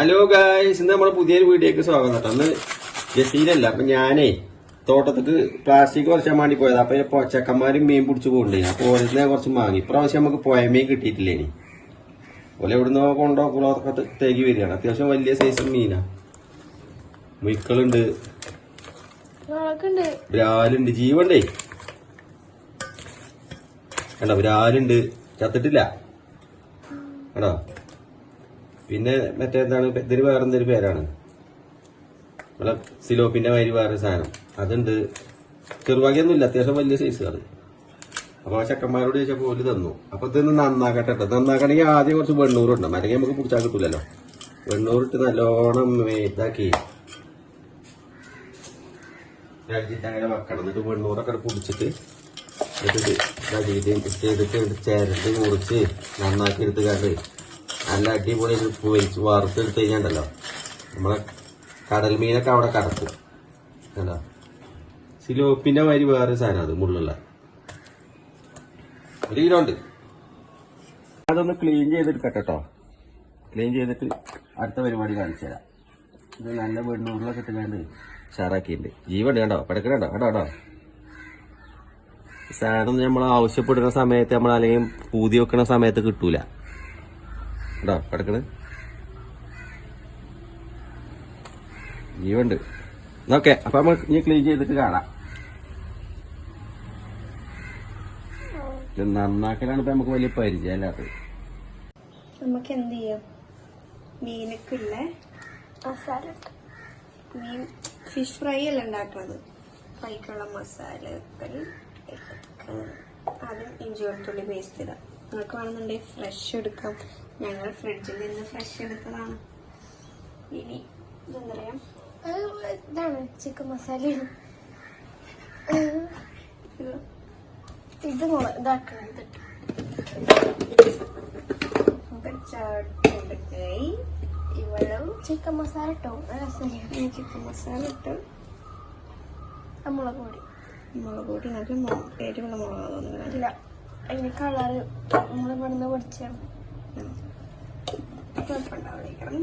Hello guys ഇന്ന് നമ്മുടെ പുതിയൊരു വീഡിയോക്ക് സ്വാഗതം കേട്ടോ. അന്ന് ജസീലല്ല അപ്പൊ ഞാനേ തോട്ടത്തേക്ക് പ്ലാസ്റ്റിക് കുറച്ചാൻ വേണ്ടി പോയത്. അപ്പൊ ചെക്കന്മാരും മീൻ പിടിച്ചു പോകണ്ടേ അപ്പൊ ഓരോന്നേ കുറച്ച് വാങ്ങി. ഇപ്രാവശ്യം നമുക്ക് പോയ മീൻ കിട്ടിയിട്ടില്ലേ ഇനി ഓലെ എവിടുന്നോ കൊണ്ടോ കുളമൊക്കെ തേക്കി തേകി വരികയാണ്. അത്യാവശ്യം വലിയ സൈസ് മീനാ. മുയ്ക്കളുണ്ട്. ബ്രാലുണ്ട് ജീവണ്ടേ? കണ്ടോ? ബ്രാലുണ്ട് ചത്തിട്ടില്ല? കണ്ടോ? പിന്നെ മറ്റേ എന്താണ് ഇതിന് വേറെ എന്തൊരു പേരാണ്? നമ്മളെ സിലോപ്പിന്റെ മാതിരി വേറെ സാധനം. അതുണ്ട്. ചെറുവാകിയൊന്നുമില്ല അത്യാവശ്യം വലിയ സൈസ് അത് അപ്പൊ ആ ചെക്കന്മാരോട് ചോദിച്ചപ്പോ ഓൽ തന്നു. അപ്പൊ ഇതൊന്ന് നന്നാക്കട്ടെ നന്നാക്കണെങ്കിൽ ആദ്യം കുറച്ച് വെണ്ണൂറ് ഉണ്ടാവും അല്ലെങ്കിൽ നമുക്ക് പിടിച്ചാൽ കിട്ടൂലല്ലോ. വെണ്ണൂറ് ഇട്ട് നല്ലോണം ഇതാക്കി. രാജ്യത്ത് അങ്ങനെ വെക്കണം. എന്നിട്ട് വെണ്ണൂറൊക്കെ പൊടിച്ചിട്ട് എന്നിട്ട് ഇതാക്കിയിട്ട് ചെയ്തിട്ട് ചേരട്ട് മുറിച്ച് നന്നാക്കി എടുത്ത് കണ്ട് നല്ല അടിപൊളി ഉപ്പ് വെച്ച് വറുത്തെടുത്ത് കഴിഞ്ഞാണ്ടല്ലോ. നമ്മളെ കടൽ മീനൊക്കെ അവിടെ കടക്കും. കണ്ടോ? സിലോപ്പിന്റെ മാതിരി വേറെ സാധനം അത് മുള്ളുള്ള. ഒരു കിലോ ഉണ്ട്. അതൊന്ന് ക്ലീൻ ചെയ്തെടുക്കട്ടെ കേട്ടോ ക്ലീൻ ചെയ്തിട്ട് അടുത്ത പരിപാടി കാണിച്ചു തരാം. ഇത് നല്ല വെണ്ണൂറിലൊക്കെ ഇട്ടുകൊണ്ട് ഉഷാറാക്കിയിട്ടുണ്ട്. ജീവണ്ട് കണ്ടോ? പടക്കണോ കേട്ടോ കേട്ടോ സാധനം നമ്മൾ ആവശ്യപ്പെടുന്ന സമയത്ത് നമ്മൾ അല്ലെങ്കിൽ പൂതി വെക്കുന്ന സമയത്ത് കിട്ടൂല. കേട്ടോ കിടക്കണ്. ജീവണ്ട് ഓക്കെ അപ്പൊ നമ്മൾ ഇനി ക്ലീൻ ചെയ്തിട്ട് കാണാം. ഇത് നന്നാക്കലാണ് ഇപ്പൊ നമുക്ക് വലിയ പരിചയമില്ലാത്തത്. നമുക്ക് എന്ത് ചെയ്യാം? മീനൊക്കെ ഇല്ലേ? മസാല. മീൻ ഫിഷ് ഫ്രൈ അല്ല ഉണ്ടാക്കുന്നത് ഫ്രൈക്കുള്ള മസാല ആദ്യം ഇഞ്ചി വെളുത്തുള്ളി പേസ്റ്റ് ഇടാം. നിങ്ങൾക്ക് വേണമെന്നുണ്ടെങ്കിൽ ഫ്രഷ് എടുക്കാം. ഞങ്ങൾ ഫ്രിഡ്ജിൽ നിന്ന് ഫ്രഷ് എടുത്തതാണ്. ഇനി ഇതെന്താ പറയാ? ഇതാണ് ചിക്കൻ മസാല ഇത് ഇതാക്കണം ഇതിട്ട് ഇവിടെ ചിക്കൻ മസാല ഇട്ടോ. ചിക്കൻ മസാല ഇട്ടു. മുളക് പൊടി. മുളക് പൊടി നല്ല എരിവുള്ള മുളക് ഇല്ല. അതിന് കളറ് നമ്മൾ ഇവിടുന്ന് പൊടിച്ചാണ് കുഴപ്പമുണ്ടാവില്ലേക്കണം.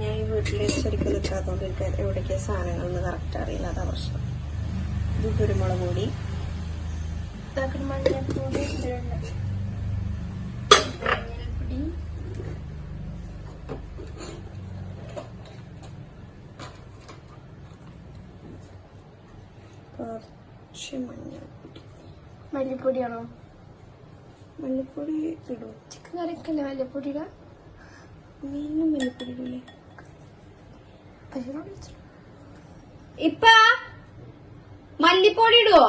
ഞാൻ ഈ വീട്ടിൽ ശരിക്കും നിൽക്കാത്തതുകൊണ്ട് എനിക്ക് എവിടേക്കാ സാധനങ്ങളൊന്നും കറക്റ്റ് അറിയില്ല. അതാ പ്രശ്നം. ഇത് കുരുമുളക് പൊടി. ഇതാക്കണം മഞ്ഞൾപ്പൊടി ഇതിലുണ്ട് മഞ്ഞൾപ്പൊടി കുറച്ച് മഞ്ഞൾപ്പൊടി മല്ലിപ്പൊടിയാണോ? മല്ലിപ്പൊടി ഇടും. ചിക്കൻ കറിക്കല്ലേ മല്ലിപ്പൊടി ഇടാം മീനും മല്ലിപ്പൊടി ഇടില്ലേ ഇപ്പ മല്ലിപ്പൊടി ഇടുവോ?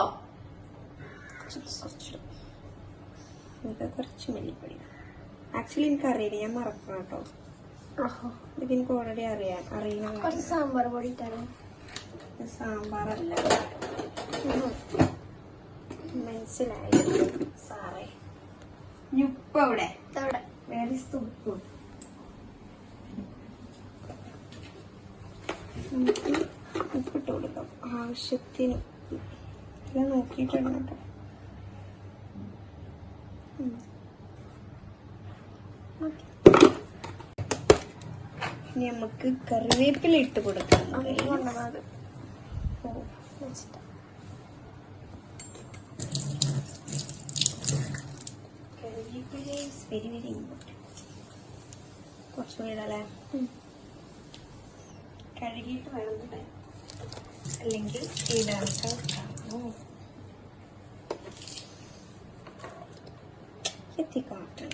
കുറച്ച് മല്ലിപ്പൊടി ആക്ച്വലി എനിക്ക് അറിയില്ല. ഞാൻ മറക്കണം കേട്ടോ. ഇത് എനിക്ക് ഓൾറെഡി അറിയാം. അറിയണ കുറച്ച് സാമ്പാർ പൊടി ഇട്ടാലോ? സാമ്പാറല്ല. മനസ്സിലായി സാറേ. ഉപ്പ് അവിടെ. വേറെ ഉപ്പ് ഉപ്പിട്ട് കൊടുക്കാം. ആവശ്യത്തിന് ഇത് നോക്കിയിട്ടുണ്ട് കേട്ടോ. ഇനി നമുക്ക് കറിവേപ്പില ഇട്ട് കൊടുക്കാം. ഓ വെച്ചിട്ട്. ഈസ് വെരി വെരി ഇമ്പോർട്ടന്റ് കുറച്ചുകൂടി ഇടാല്ലേ. കഴുകിയിട്ട് വേണം ഇടാൻ അല്ലെങ്കിൽ എത്തിക്കാട്ടണം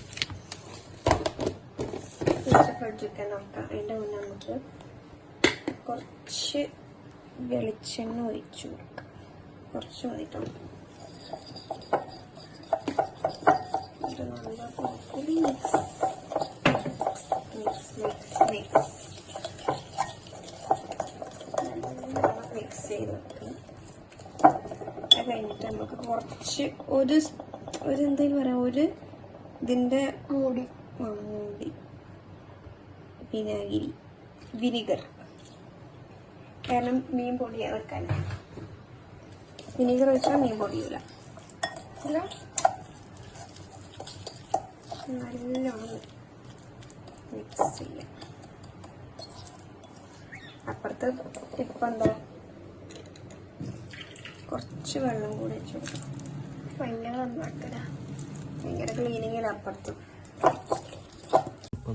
കുറച്ച് ഫ്രിഡ്ജൊക്കെ നോക്കാം അതിന്റെ മുന്നേ നമുക്ക് കുറച്ച് വെളിച്ചെണ്ണ ഒഴിച്ചു കൊടുക്കാം. കുറച്ച് മതിട്ടോ. നല്ല പോലെ mix mix mix mix mix ചെയ്ത് വെക്കണം അത് കഴിഞ്ഞിട്ട് നമുക്ക് കുറച്ച് ഒരു ഒരു എന്തെങ്കിലും പറയാം ഒരു ഇതിന്റെ മൂടി മൂടി വിനാഗിരി വിനിഗർ കാരണം മീൻ പൊടിയാ വെക്കാനാണ് വിനിഗർ വെച്ചാൽ മീൻ പൊടിയില്ല ഇല്ല നല്ലോണം മിക്സ് ചെയ്യാം അപ്പുറത്ത് ഇപ്പം എന്താ കുറച്ച് വെള്ളം കൂടി വെച്ച് കൊടുക്കാം. ഭയങ്കര നന്നാക്കല ഭയങ്കര ക്ലീനിങ്ങിൽ അപ്പുറത്ത്.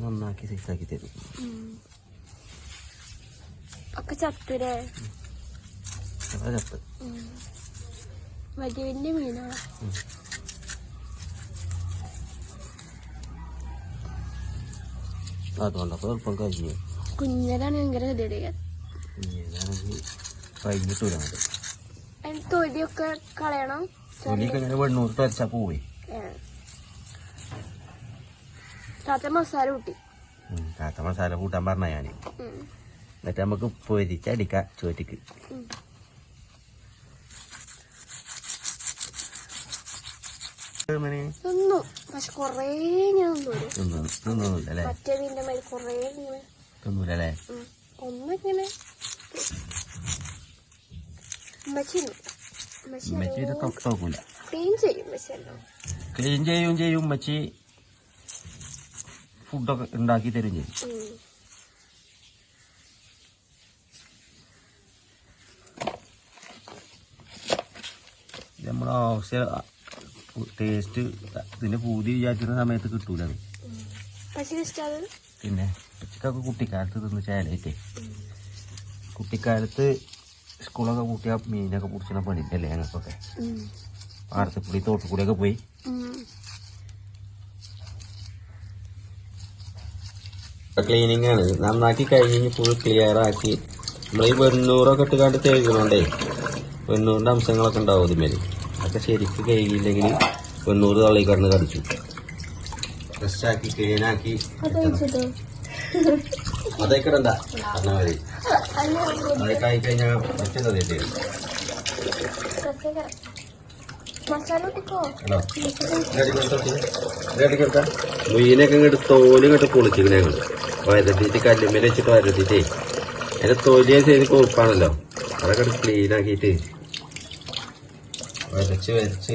നന്നാക്കി സൈസാക്കി തരും. ഒക്കെ ചത്തുരേ ചത്ത്. വലിയ വലിയ മീനാണ് അതുകൊണ്ടപ്പോ എളുപ്പം കഴിഞ്ഞു കുഞ്ഞിലാണ് ഭയങ്കര ഇതാണെങ്കിൽ കഴിഞ്ഞിട്ടില്ല തൊലിയൊക്കെ കളയണം തൊലിയൊക്കെ ഇങ്ങനെ വെണ്ണൂറിട്ട് വരച്ചാ പോയി താത്ത മസാല കൂട്ടി കാത്ത മസാല കൂട്ടാൻ പറഞ്ഞ ഞാൻ. എന്നിട്ട് നമുക്ക് പൊരിച്ചടിക്കാം ചോറ്റിക്ക് ഉം. ഇങ്ങനെ തിന്നു പക്ഷെ കൊറേ ഞാൻ തിന്നു തിന്നു അല്ലേ മറ്റേ മീനിന്റെ മേലെ കൊറേ ഉം. ഒന്നിങ്ങനെ. ക്ലീൻ ചെയ്യും ചെയ്യും ഉമ്മച്ചി ഫുഡൊക്കെ ഉണ്ടാക്കി തരും ചെയ്യും. ഉം. നമ്മളെ ആവശ്യ ടേസ്റ്റ് ഇതിന്റെ പൂതി വിചാരിക്കുന്ന സമയത്ത് കിട്ടൂല അത്. പിന്നെ ഉച്ചക്കൊക്കെ കുട്ടിക്കാലത്ത് തിന്ന് ചേലയിട്ടേ കുട്ടിക്കാലത്ത് സ്കൂളൊക്കെ കൂട്ടിയ മീനൊക്കെ പിടിച്ചിന പണിയിട്ടല്ലേ ഞങ്ങൾക്കൊക്കെ. പാടത്തുകൂടി തോട്ടുകൂടിയൊക്കെ പോയി. ക്ലീനിങ് ആണ്. നന്നാക്കി കഴിഞ്ഞ് ഫുൾ ക്ലിയർ ആക്കി. നമ്മൾ ഈ വെണ്ണൂറൊക്കെ ഇട്ട് കണ്ട് തേക്കുന്നുണ്ടേ വെണ്ണൂറിന്റെ അംശങ്ങളൊക്കെ ഉണ്ടാവും ഇതിന്മേൽ അതൊക്കെ ശരിക്ക് കഴുകിയില്ലെങ്കിൽ തൊണ്ണൂറ് തള്ളി കിടന്ന് കടിച്ചു. ഫ്രഷാക്കി ക്ലീനാക്കി അതൊക്കെ ഇടണ്ട പറഞ്ഞ മതി. അതൊക്കെ ആയി കഴിഞ്ഞാൽ പറ്റുന്നത് മീനൊക്കെ ഇങ്ങോട്ട് തോലും ഇങ്ങോട്ട് പൊളിച്ചിങ്ങനെ ഞങ്ങൾ വരത്തിട്ട് കല്ലുമ്മേൽ വെച്ചിട്ട് വരത്തിട്ടേ അതിന്റെ തൊലിയെ ചെയ്ത് കൊഴുപ്പാണല്ലോ അതൊക്കെ ക്ലീൻ ആക്കിയിട്ട് വരച്ച് വരച്ച്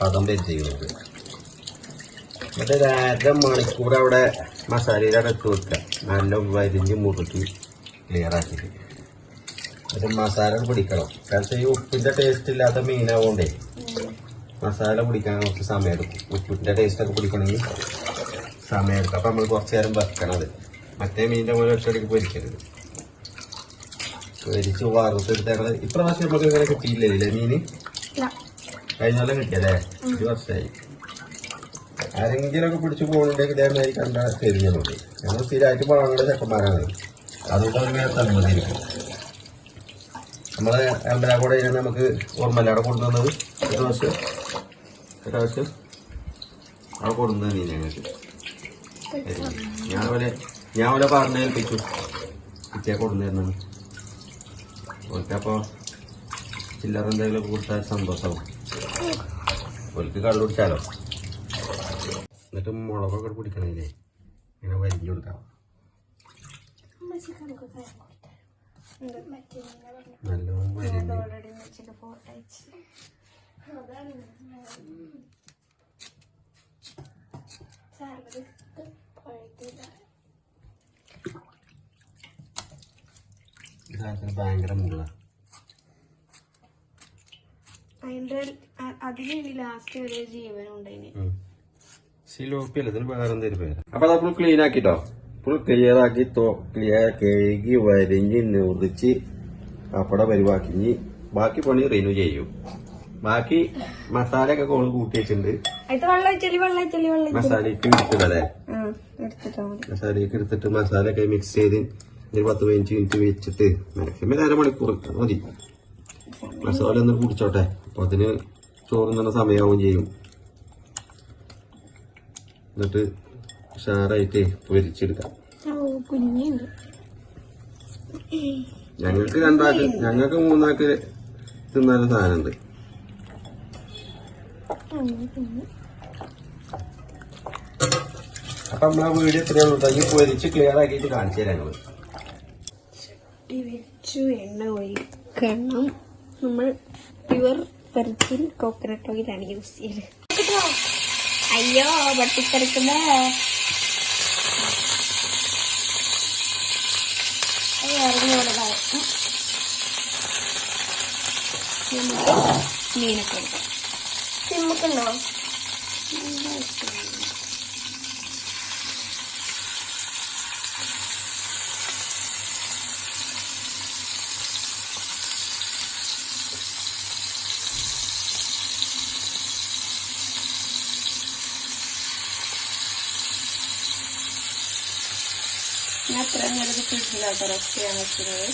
പദം വരുത്തിക്കുന്നത് എന്നിട്ട് ഒരു അര മണിക്കൂർ അവിടെ മസാലയിൽ വെക്കുക. നല്ല വരിഞ്ഞ് മുറുക്കി ക്ലിയർ ആക്കിയിട്ട്. എന്നിട്ട് മസാല പിടിക്കണം. കാരണം ഈ ഉപ്പിന്റെ ടേസ്റ്റ് ഇല്ലാത്ത മീനാവോണ്ടേ മസാല പിടിക്കാൻ കുറച്ച് സമയം എടുക്കും. ഉപ്പിന്റെ ടേസ്റ്റ് ഒക്കെ പിടിക്കണമെങ്കിൽ സമയം എടുക്കും. അപ്പൊ നമ്മൾ കുറച്ച് നേരം വെക്കണത് മറ്റേ മീനിന്റെ പോലെ ഒറ്റയടിക്ക് പൊരിക്കരുത്. പൊരിച്ച് വറുത്തെടുത്ത് ഞങ്ങൾ ഇപ്രാവശ്യം നമുക്ക് ഇങ്ങനെ കിട്ടിയില്ലേ മീന്? കഴിഞ്ഞ കൊല്ലം കിട്ടിയല്ലേ? ഒരു വർഷമായി ആരെങ്കിലും ഒക്കെ പിടിച്ചു പോകുന്നുണ്ടെങ്കിൽ ഇതേമാതിരി കണ്ട നമുക്ക് ഞങ്ങൾ സ്ഥിരമായിട്ട് പോകാനുള്ള ചെക്കന്മാരാണ്. അതുകൊണ്ട് തന്നിരിക്കും നമ്മളെ അമ്പലാക്കൂടെ നമുക്ക് ഓർമ്മല്ലാടെ കൊണ്ടുവന്നത്. ഒരു പ്രാവശ്യം. ഒരു പ്രാവശ്യം. അവിടെ കൊണ്ടുവന്നത് നീ ഞങ്ങൾക്ക്. ഞാൻ അവരെ ഞാൻ അവരെ പറഞ്ഞേൽപ്പിച്ചു ഏൽപ്പിച്ചു. കുട്ടിയെ കൊണ്ടുവരുന്നത് ഓൽക്കപ്പോ ചില്ലറ എന്തെങ്കിലും കൊടുത്താൽ സന്തോഷം. ഒരിക്കൽ കള്ളു കുടിച്ചാലോ? എന്നിട്ട് മുളകൊക്കെ പിടിക്കണില്ലേ ഇങ്ങനെ വരിഞ്ഞു കൊടുക്കാം. നല്ലോണം ഭയങ്കര മുള്ള അതിന്റെ അതിന് ലാസ്റ്റ് ഒരു ജീവനുണ്ടായിന്. സിലോപ്പി അല്ല ഇതിന് വേറെ എന്തെങ്കിലും പേര്? അപ്പൊ ഫുൾ ക്ലീൻ ആക്കിട്ടോ? ഫുൾ ക്ലിയർ ആക്കി ക്ലിയർ കഴുകി വരിഞ്ഞ് നിർദ്ദിച്ച് പപ്പട പരിവാക്കി ബാക്കി പണി റിനു ചെയ്യും. ബാക്കി മസാല ഒക്കെ കോൾ കൂട്ടി വെച്ചിട്ടുണ്ട്. മസാലയ്ക്ക് എടുത്തിട്ടല്ലേ? ആ എടുത്തിട്ടാ എടുത്തിട്ട് മസാലയൊക്കെ മിക്സ് ചെയ്ത് ഒരു പത്ത് പതിനഞ്ച് മിനിറ്റ് വെച്ചിട്ട് മാക്സിമം അരമണിക്കൂർ മതി. മസാല ഒന്ന് കുടിച്ചോട്ടെ. അപ്പൊ അതിന് ചോറുന്ന സമയമാവും ചെയ്യും. എന്നിട്ട് ഉഷാറായിട്ട് പൊരിച്ചെടുക്കാം. ഞങ്ങൾക്ക് രണ്ടാക്ക് ഞങ്ങൾക്ക് മൂന്നാക്ക് തിന്നാലും സാധനമുണ്ട്. അപ്പൊ നമ്മളാ വീഡിയോ ഇത്രയേ ഉള്ളൂ ഈ പൊരിച്ച് ക്ലിയർ ആക്കിയിട്ട് കാണിച്ചു തരാം ഞങ്ങൾ. വെച്ചു എണ്ണ ഒഴിക്കണം. നമ്മൾ പ്യുവർ വെർജിൻ കോക്കനട്ട് ഓയിലാണ് യൂസ് ചെയ്യൽ. അയ്യോ പൊട്ടിത്തെറിക്കുന്നേ അറിഞ്ഞോളതാണ് മീനൊക്കെ എടുക്കാം. സിമ്മക്കുണ്ടോ ഞാൻ അത്രയും നേരം ഫ്രിഡ്ജിലാട്ടോ റെസ്റ്റ് ചെയ്യാൻ വെക്കുന്നത്.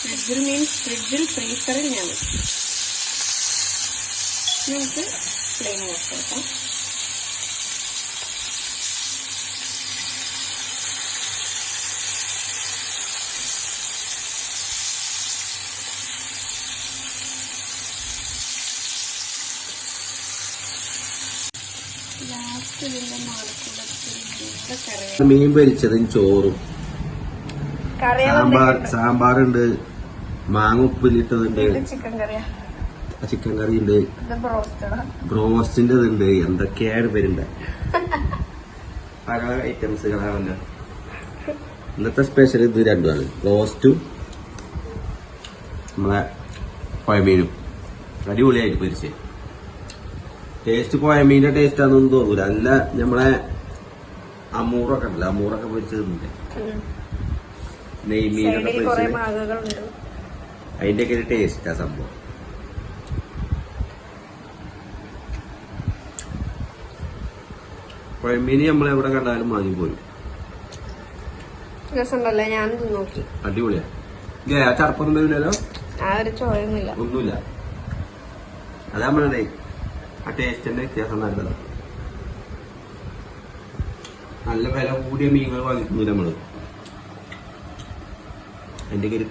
ഫ്രിഡ്ജിൽ മീൻസ് ഫ്രിഡ്ജിൽ ഫ്രീസറിൽ ഞാൻ വെക്കും. നമുക്ക് പ്ലെയിൻ വെച്ചേക്കാം കൊടുക്കാം മീൻ പൊരിച്ചതും ചോറും. സാമ്പാർ സാമ്പാറുണ്ട്. മാങ്ങ ഉപ്പിലിട്ടതുണ്ട്. ചിക്കൻ കറിയാ. ചിക്കൻ കറി ഉണ്ട് ബ്രോസ്റ്റിന്റെ ബ്രോസ്റ്റിന്റെ ഉണ്ട് എന്തൊക്കെയാണ് പേരുണ്ട്? പല ഐറ്റംസുകളാണല്ലോ. ഇന്നത്തെ സ്പെഷ്യൽ ഇത് രണ്ടുമാണ്. ബ്രോസ്റ്റും നമ്മളെ പുഴമീനും. അടിപൊളിയായിട്ട് പൊരിച്ച്. ടേസ്റ്റ് പുഴമീന്റെ ടേസ്റ്റ് ആണെന്നൊന്നും തോന്നൂല. അല്ല നമ്മളെ അമൂറൊക്കെ ഉണ്ടല്ലോ. അമൂറൊക്കെ പൊരിച്ചതുണ്ട്. നെയ്മീനൊക്കെ അതിന്റെ ഒക്കെ ടേസ്റ്റാ സംഭവം. പുഴമീന് നമ്മളെവിടെ കണ്ടാലും വാങ്ങി പോരും. രസമുണ്ടല്ലേ? ഞാൻ ഇത് നോക്കി അടിപൊളിയാ. ഇല്ലേ? ആ ചർപ്പൊന്നും വരില്ലല്ലോ ആ ഒരു ചോയൊന്നുമില്ല. ഒന്നുമില്ല. അതാ നമ്മളെ ആ ടേസ്റ്റിന്റെ വ്യത്യാസം നല്ലതാണ് നല്ല വില കൂടിയ മീനുകൾ വാങ്ങിക്കുന്നില്ല നമ്മൾ. അതിന്റെ ഒക്കെ ഒരു